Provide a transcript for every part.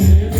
Yeah.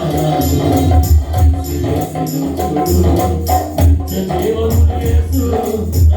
నిత్య జీవం యేసు